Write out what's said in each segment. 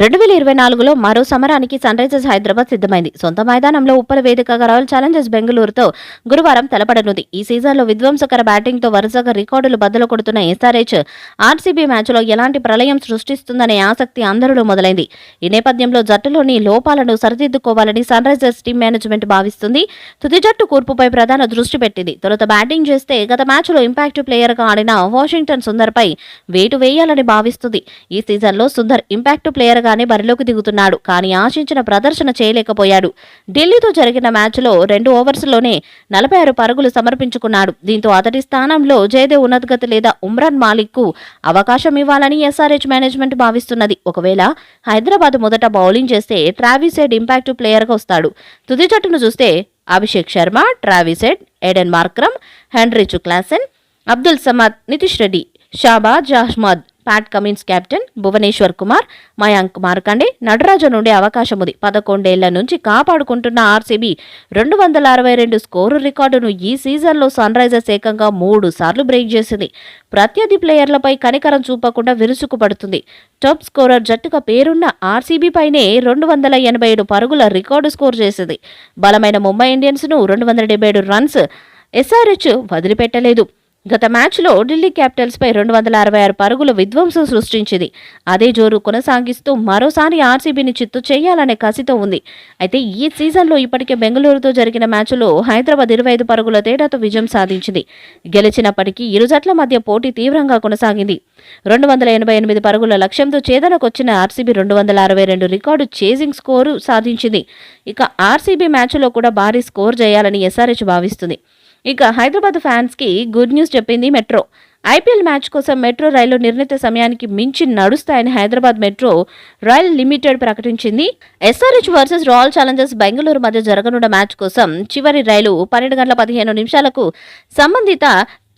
రెండు వేల ఇరవై నాలుగులో మరో సమరానికి సన్ రైజర్స్ హైదరాబాద్ సిద్ధమైంది. సొంత మైదానంలో ఉప్పల వేదికగా రాయల్ ఛాలెంజర్స్ బెంగళూరుతో గురువారం తలపడనుంది. ఈ సీజన్లో విధ్వంసకర బ్యాటింగ్తో వరుసగా రికార్డులు బద్దలు కొడుతున్న ఎస్ఆర్హెచ్ ఆర్సీబీ మ్యాచ్లో ఎలాంటి ప్రళయం సృష్టిస్తుందనే ఆసక్తి అందరిలో మొదలైంది. ఈ నేపథ్యంలో జట్టులోని లోపాలను సరిదిద్దుకోవాలని సన్ రైజర్స్ టీం మేనేజ్మెంట్ భావిస్తుంది. తుది జట్టు కూర్పుపై ప్రధాన దృష్టి పెట్టింది. తొలుత బ్యాటింగ్ చేస్తే గత మ్యాచ్లో ఇంపాక్ట్ ప్లేయర్గా ఆడిన వాషింగ్టన్ సుందర్పై వేటు వేయాలని భావిస్తుంది. ఈ సీజన్లో సుందర్ ఇంపాక్ట్ ప్లేయర్గానే బరిలోకి దిగుతున్నాడు. కానీ ఆశించిన ప్రదర్శన చేయలేకపోయాడు. ఢిల్లీతో జరిగిన మ్యాచ్లో రెండు ఓవర్స్లోనే నలభై ఆరు పరుగులు సమర్పించుకున్నాడు. దీంతో అతడి స్థానంలో జయదేవ్ ఉన్నతగతి లేదా ఉమ్రాన్ మాలిక్కు అవకాశం ఇవ్వాలని ఎస్ఆర్హెచ్ మేనేజ్మెంట్ భావిస్తున్నది. ఒకవేళ హైదరాబాద్ మొదట బౌలింగ్ చేస్తే ట్రావిసెడ్ ఇంపాక్ట్ ప్లేయర్గా వస్తాడు. తుది జట్టును చూస్తే Abhishek Sharma Travis Head Aiden Markram Heinrich Klaasen Abdul Samad Nitish Reddy Shahbaz Ahmed Pat Cummins captain Bhuvneshwar Kumar Mayank Markande Natarajan నుండి అవకాశం ఉంది పదకొండేళ్ళ నుంచి కాపాడుకుంటున్న ఆర్సీబీ రెండు వందల అరవై రెండు స్కోరు రికార్డును ఈ సీజన్లో సన్ రైజర్స్ ఏకంగా మూడు సార్లు బ్రేక్ చేసింది. ప్రత్యర్థి ప్లేయర్లపై కనికరం చూపకుండా విరుచుకుపడుతుంది. టాప్ స్కోరర్ జట్టుగా పేరున్న ఆర్సీబీ పైనే రెండు వందల ఎనభై ఏడు పరుగుల రికార్డు స్కోర్ చేసింది. బలమైన ముంబై ఇండియన్స్ను రెండు వందల డెబ్బై ఏడు రన్స్ ఎస్ఆర్హెచ్ వదిలిపెట్టలేదు. గత మ్యాచ్లో ఢిల్లీ క్యాపిటల్స్పై రెండు వందల అరవై ఆరు పరుగుల విధ్వంసం సృష్టించింది. అదే జోరు కొనసాగిస్తూ మరోసారి ఆర్సీబీని చిత్తు చేయాలనే కసితో ఉంది. అయితే ఈ సీజన్లో ఇప్పటికే బెంగళూరుతో జరిగిన మ్యాచ్లో హైదరాబాద్ ఇరవై ఐదు పరుగుల తేడాతో విజయం సాధించింది. గెలిచినప్పటికీ ఇరు జట్ల మధ్య పోటీ తీవ్రంగా కొనసాగింది. రెండు వందల ఎనభై ఎనిమిది పరుగుల లక్ష్యంతో చేదనకొచ్చిన ఆర్సీబీ రెండు వందల అరవై రెండు రికార్డు చేజింగ్ స్కోరు సాధించింది. ఇక ఆర్సీబీ మ్యాచ్లో కూడా భారీ స్కోర్ చేయాలని ఎస్ఆర్హెచ్ భావిస్తుంది. ఇక హైదరాబాద్ ఫ్యాన్స్కి గుడ్ న్యూస్ చెప్పింది మెట్రో. ఐపీఎల్ మ్యాచ్ కోసం మెట్రో రైలు నిర్ణీత సమయానికి మించి నడుస్తాయని హైదరాబాద్ మెట్రో రైల్ లిమిటెడ్ ప్రకటించింది. SRH versus Royal Challengers Bengaluru మధ్య జరగనున్న మ్యాచ్ కోసం చివరి రైలు పన్నెండు గంటల పదిహేను నిమిషాలకు సంబంధిత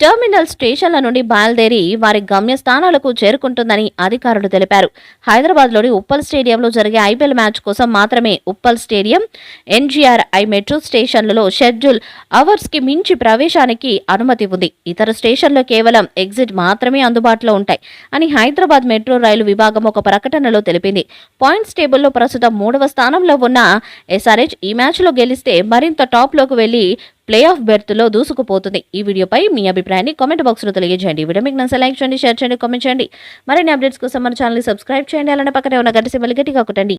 టెర్మినల్ స్టేషన్ల నుండి బయలుదేరి వారి గమ్యస్థానాలకు చేరుకుంటుందని అధికారులు తెలిపారు. హైదరాబాద్లోని ఉప్పల్ స్టేడియంలో జరిగే ఐపీఎల్ మ్యాచ్ కోసం మాత్రమే Uppal stadium N G R I metro స్టేషన్లలో షెడ్యూల్ అవర్స్కి మించి ప్రవేశానికి అనుమతి ఉంది. ఇతర స్టేషన్లో కేవలం ఎగ్జిట్ మాత్రమే అందుబాటులో ఉంటాయి అని హైదరాబాద్ మెట్రో రైలు విభాగం ఒక ప్రకటనలో తెలిపింది. పాయింట్స్ టేబుల్లో ప్రస్తుతం మూడవ స్థానంలో ఉన్న ఎస్ఆర్హెచ్ ఈ మ్యాచ్లో గెలిస్తే మరింత టాప్లోకి వెళ్ళి ప్లే ఆఫ్ బెర్త్లో దూసుకుపోతుంది. ఈ వీడియోపై మీ అభిప్రాయాన్ని కామెంట్ బాక్స్లో తెలియజేయండి. వీడియో మీకు నచ్చ లైక్ చేయండి షేర్ చేయండి కామెంట్ చేయండి. మరిన్ని అప్డేట్స్ కోసం మన ఛానల్ సబ్స్క్రైబ్ చేయండి. అలానే పక్కనే ఉన్న గంట సింబల్ గట్టిగా కొట్టండి.